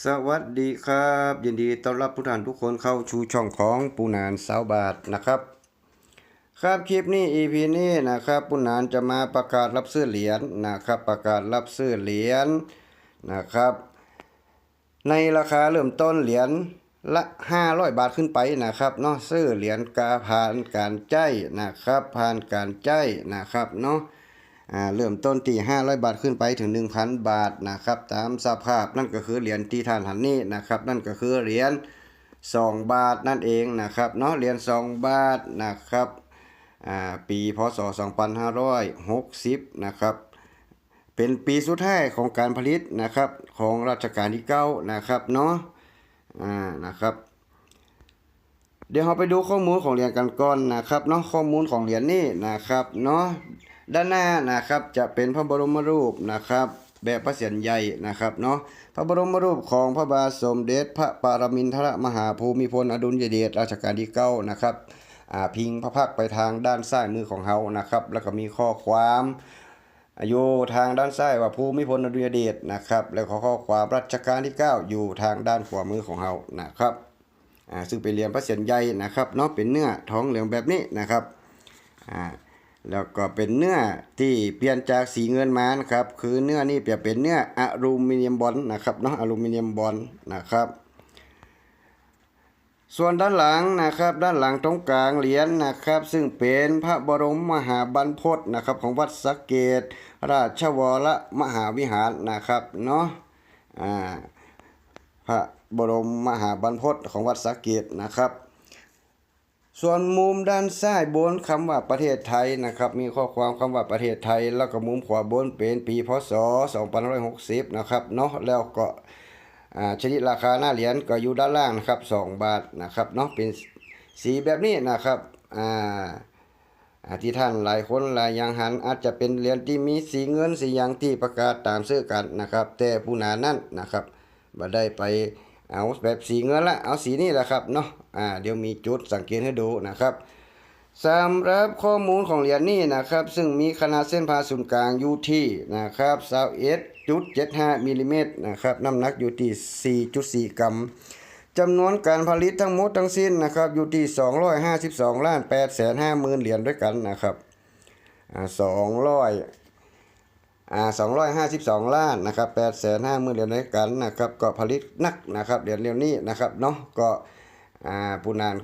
สวัสดีครับ ยินดีต้อนรับผู้ท่านทุกคนเข้าชูช่องของปูนานสาวบาทนะครับ ครับคลิปนี้ EP นี้นะครับปูนานจะมาประกาศรับซื้อเหรียญนะครับ ประกาศรับซื้อเหรียญนะครับ ในราคาเริ่มต้นเหรียญละ500 บาทขึ้นไปนะครับเนาะซื้อเหรียญกาผ่านการใจายนะครับ ผ่านการใจายนะครับเนาะ อ่าเริ่มต้นที่500 บาทขึ้นไปถึง 1,000 บาทนะครับตามสภาพนั่นก็คือเหรียญที่ท่านหันนี่นะครับ นั่นก็คือเหรียญ2 บาทนั่นเองนะครับเนาะเหรียญ2 บาทนะครับอ่าปีพศ 2560 นะครับเป็นปีสุดท้ายของการผลิตนะครับของรัชกาลที่9นะครับเนาะอ่านะครับเดี๋ยวเราไปดูข้อมูลของเหรียญกันก่อนนะครับเนาะข้อมูลของเหรียญนี่นะครับเนาะ ด้านหน้านะครับจะเป็นพระบรมรูปนะครับ แบบพระเศียรใหญ่นะครับเนาะพระบรมรูปของพระบาทสมเด็จพระปรมินทรมหาภูมิพลอดุลยเดชรัชกาลที่เก้านะครับพิงพระพักไปทางด้านซ้ายมือของเฮานะครับ แล้วก็มีข้อความอยู่ทางด้านซ้ายว่าภูมิพลอดุลยเดชนะครับ แล้วก็ข้อความรัชกาลที่เก้าอยู่ทางด้านขวามือของเฮานะครับซึ่งเป็นเหรียญพระเศียรใหญ่นะครับเนาะเป็นเนื้อท้องเหลืองแบบนี้นะครับ แล้วก็เป็นเนื้อที่เปลี่ยนจากสีเงินมานะครับ คือเนื้อนี่เปลี่ยนเป็นเนื้ออลูมิเนียมบอลนะครับเนาะอลูมิเนียมบอลนะครับ ส่วนด้านหลังนะครับ ด้านหลังตรงกลางเหรียญนะครับ ซึ่งเป็นพระบรมมหาบรรพตนะครับ ของวัดสักเกต ราชวรมหาวิหารนะครับเนาะอ่าพระบรมมหาบรรพตของวัดสักเกตนะครับ ส่วนมุมด้านซ้ายบนคำว่าประเทศไทยนะครับ มีข้อความคำว่าประเทศไทย แล้วก็มุมขวาบนเป็นปีพศ 2560 นะครับเนาะแล้วก็ชนิดราคาหน้าเหรียญก็อยู่ด้านล่างนะครับ 2 บาทนะครับเนาะเป็นสีแบบนี้นะครับอ่าที่ท่านหลายคนหลายอย่างหันอาจจะเป็นเหรียญที่มีสีเงินสีหยางที่ประกาศตามซื้อกันนะครับ แต่ผู้นานั้นนะครับบ่ได้ไป เอาแบบสีเงินละเอาสีนี้แหละครับเนาะอ่าเดี๋ยวมีจุดสังเกตให้ดูนะครับสำหรับข้อมูลของเหรียญนี้นะครับ ซึ่งมีขนาดเส้นผ่าศูนย์กลางอยู่ที่นะครับ21.75มิลลิเมตรนะครับน้ำหนักอยู่ที่ 4.4 กรัมจำนวนการผลิตทั้งหมดทั้งสิ้นนะครับอยู่ที่ 252ล้าน8แสน5หมื่นเหรียญด้วยกันนะครับ อ่า200อ่า252ล้านนะครับ8แสน5หมื่นเหรียญด้วยกันนะครับก็ผลิตนักนะครับเหรียญเรียวนี้นะครับเนาะก็อ่าผู้นาน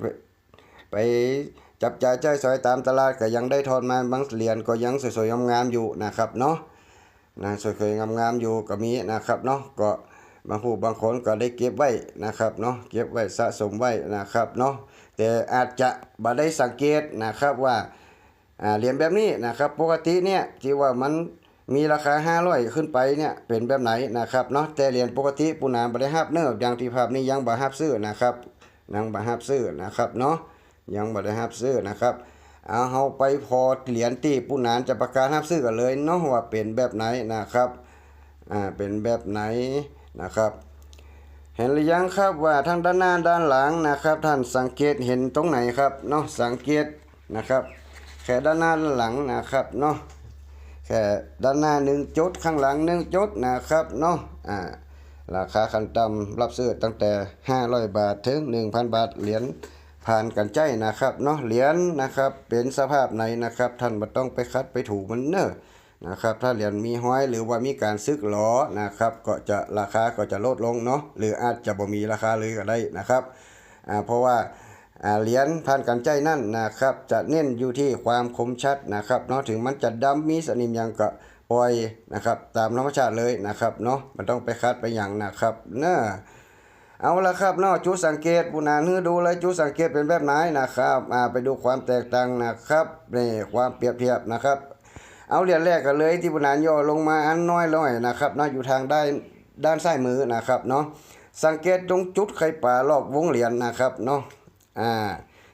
ไปจับจ่ายใจายสอยตามตลาดก็ยังได้ทอนมาบางเหรียญก็ยังสวยๆงามๆอยู่นะครับเนาะนะสวยๆงามๆอยู่ก็มีนะครับเนาะก็บางผู้บางคนก็ได้เก็บไว้นะครับเนาะเก็บไว้สะสมไว้นะครับเนาะแต่อาจจะบ่ได้สังเกตนะครับว่าอ่าเหรียญแบบนี้นะครับปกติเนี่ยที่ว่ามัน มีราคา500ขึ้นไปเนี่ยเป็นแบบไหนนะครับเนาะแต่เหรียญปกติปูนามบ่ได้ฮับเนิบอย่างที่ภาพนี้ยังบ่ฮับซื้อนะครับยังบ่ฮับซื้อนะครับเนาะยังบ่ได้ฮับซื้อนะครับเอาเฮาไปพอเหรียญที่ปูนานจะประกาศฮับซื้อกันเลยเนาะว่าเป็นแบบไหนนะครับอ่าเป็นแบบไหนนะครับเห็นหรือยังครับว่าทางด้านหน้าด้านหลังนะครับ ท่านสังเกตเห็นตรงไหนครับเนาะสังเกตนะครับแค่ด้านหน้าด้านหลังนะครับเนาะ แค่ด้านหน้าหนึ่งจุดข้างหลังหนึ่งจุดนะครับเนาะอ่าราคาขั้นต่ำรับซื้อตั้งแต่ 500 บาทถึง 1,000 บาทเหรียญผ่านกันใจนะครับเนาะเหรียญนะครับเป็นสภาพไหนนะครับ ท่านไม่ต้องไปคัดไปถูมันเนอะนะครับถ้าเหรียญมีห้อยหรือว่ามีการซึกหลอนะครับก็จะราคาก็จะลดลงเนาะหรืออาจจะบ่มีราคาเลยก็ได้นะครับอ่าเพราะว่า เหรียญผ่านการใจนั่นนะครับ จะเน้นอยู่ที่ความคมชัดนะครับเนาะถึงมันจะดำมีสนิมยังก็ปล่อยนะครับ ตามธรรมชาติเลยนะครับเนาะมันต้องไปคัดไปอย่างนะครับเนอะเอาละครับเนาะจุดสังเกตปุนานฮือดูเลยจุดสังเกตเป็นแบบไหนนะครับอ่าไปดูความแตกต่างนะครับนี่ความเปรียบเทียบนะครับ เอาเหรียญแรกกันเลยที่ปุนานย่อลงมาอันน้อยลอยนะครับเนาะอยู่ทางด้านด้านซ้ายมือนะครับเนาะสังเกตตรงจุดไข่ป่ารอบวงเหรียญนะครับเนาะ อ่า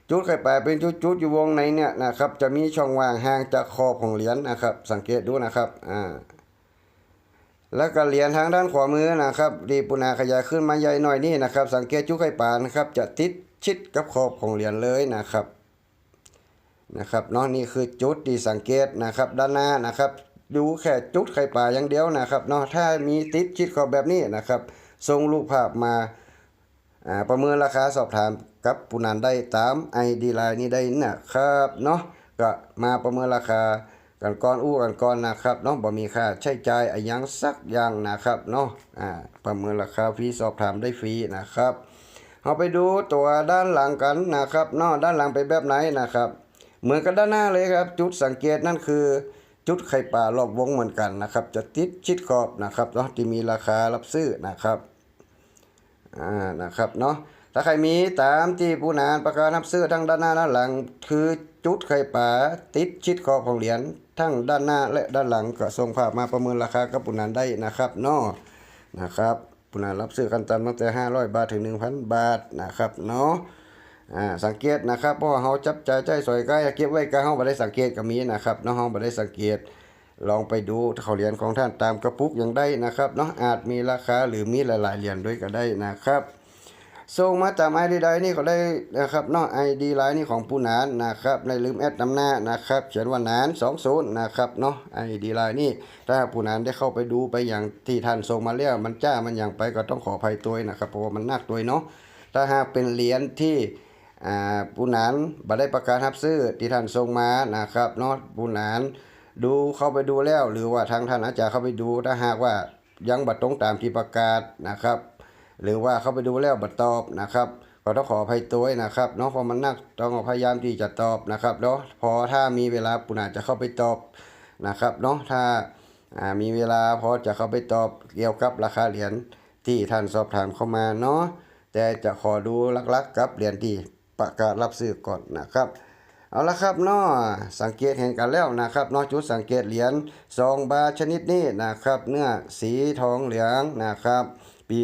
จุดไข่ป่าเป็นจุดๆอยู่วงในเนี่ยนะครับ จะมีช่องว่างห่างจากขอบของเหรียญนะครับ สังเกตดูนะครับอ่าแล้วก็เหรียญทางด้านขวามือนะครับดีปุนาขยายขึ้นมาใหญ่หน่อยนี่นะครับ สังเกตจุกไข่ปลานะครับจะติดชิดกับขอบของเหรียญเลยนะครับนะครับเนาะนี่คือจุดที่สังเกตนะครับ ด้านหน้านะครับ ดูแค่จุดไข่ปลาอย่างเดียวนะครับเนาะถ้ามีติดชิดขอบแบบนี้นะครับส่งรูปภาพมา ประเมินราคาสอบถามกับผู้นั้นได้ตาม ID Line นี้ได้นะครับเนาะก็มาประเมินราคากันก่อนอู้กันก่อนนะครับเนาะบ่มีค่าใช้จ่ายอยังสักอย่างนะครับเนาะอ่าประเมินราคาฟรีสอบถามได้ฟรีนะครับเราไปดูตัวด้านหลังกันนะครับเนอกด้านหลังเป็นแบบไหนนะครับ เหมือนกับด้านหน้าเลยครับ จุดสังเกตนั่นคือ จุดไข่ป่ารอบวงเหมือนกันนะครับ จะติดชิดขอบนะครับเนาะที่มีราคารับซื้อนะครับ อ่านะครับเนาะถ้าใครมีตามที่ผู้นานประกาศรับซื้อทั้งด้านหน้าด้านหลัง คือจุดไข่ป่าติดชิดขอบของเหรียญทั้งด้านหน้าและด้านหลังก็ส่งภาพมาประเมินราคากับผู้นานได้นะครับเนาะนะครับผู้นารับซื้อกันตามตั้งแต่500 บาทถึง 1,000 บาทนะครับเนาะอ่าสังเกตนะครับเพราะว่าเฮาจับใจใจสอยใกล้เก็บไว้ก็เฮาบ่ได้สังเกตก็มีนะครับเนาะเฮาบ่ได้สังเกต ลองไปดูเขาเหรียญของท่านตามกระปุกยังได้นะครับเนาะอาจมีราคาหรือมีหลายๆเหรียญด้วยก็ได้นะครับส่งมาตามไอดีไลน์นี่ก็ได้นะครับเนาะไอดีไลน์นี่ของผู้นานนะครับในลืมแอดนำหน้านะครับเขียนว่านาน20นะครับเนาะไอดีไลน์นี่ถ้าผู้นานได้เข้าไปดูไปอย่างที่ท่านส่งมาแล้วมันจ้ามันอย่างไปก็ต้องขออภัยตัวนะครับเพราะว่ามันหนักตัวเนาะถ้าหากเป็นเหรียญที่อ่าผู้นานบ่ได้ประกาศรับซื้อที่ท่านส่งมานะครับเนาะผู้นาน ดูเข้าไปดูแล้ว หรือว่าทางท่านอาจารย์เข้าไปดูถ้าหากว่ายังบัตรตรงตามที่ประกาศนะครับ หรือว่าเข้าไปดูแล้วบัดตอบนะครับก็ต้องขออภัยตัวนะครับเนาะเพราะมันนักต้องพยายามที่จะตอบนะครับเนาะพอถ้ามีเวลาปุณาจะเข้าไปตอบนะครับเนาะถ้ามีเวลาพอจะเข้าไปตอบเกี่ยวกับราคาเหรียญที่ท่านสอบถามเข้ามาเนาะแต่จะขอดูลักๆกับเหรียญที่ประกาศรับซื้อก่อนนะครับ เอาละครับเนาะสังเกตเห็นกันแล้วนะครับนาะจุดสังเกตเหรียญซองบาทชนิดนี้นะครับ เนื้อสีทองเหลืองนะครับ ปี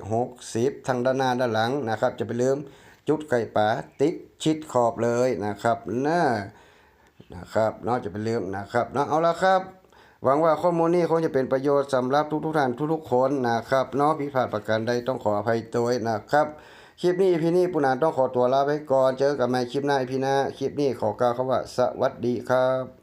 2560 ทางด้านหน้าด้านหลังนะครับ จะไปลืมจุดไก่ป่าติดชิดขอบเลยนะครับเน้านะครับนาะจะไปลืมนะครับเนาะเอาละครับหวังว่าข้อมูลนี้คงจะเป็นประโยชน์สำหรับทุกๆท่านทุกๆคนนะครับนาะผิดพลาดประการใดต้องขออภัยตัวนะครับ คลิปนี้พี่นี่ปุนานต้องขอตัวลาไปก่อน เจอกันใหม่คลิปหน้าพี่หน้า คลิปนี้ขอกล่าวคำว่าสวัสดีครับ